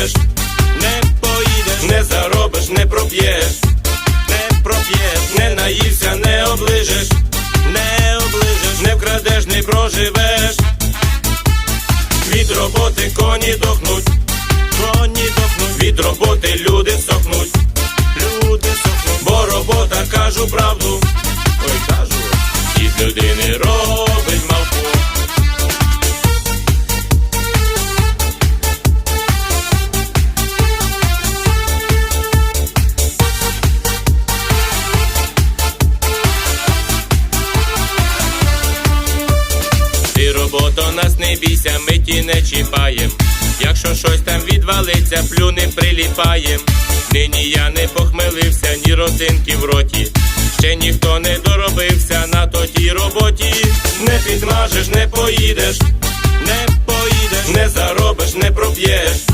поїдеш, не поїдеш, не заробиш, не проп'єш, не проп'єш, не наївся, не оближеш, не оближеш, не вкрадеш, не проживеш. Від роботи коні дохнуть, коні дохнуть, від роботи люди сохнуть, люди сохнуть, бо робота кажу правду, ой кажу, із людини Ти то нас не бійся, ми ті не чіпаєм. Якщо щось там відвалиться, плюни приліпаєм. Нині я не похмелився, ні родинки в роті. Ще ніхто не доробився на тотій роботі. Не підмажеш, не поїдеш, не поїдеш, не заробиш, не проп'єш.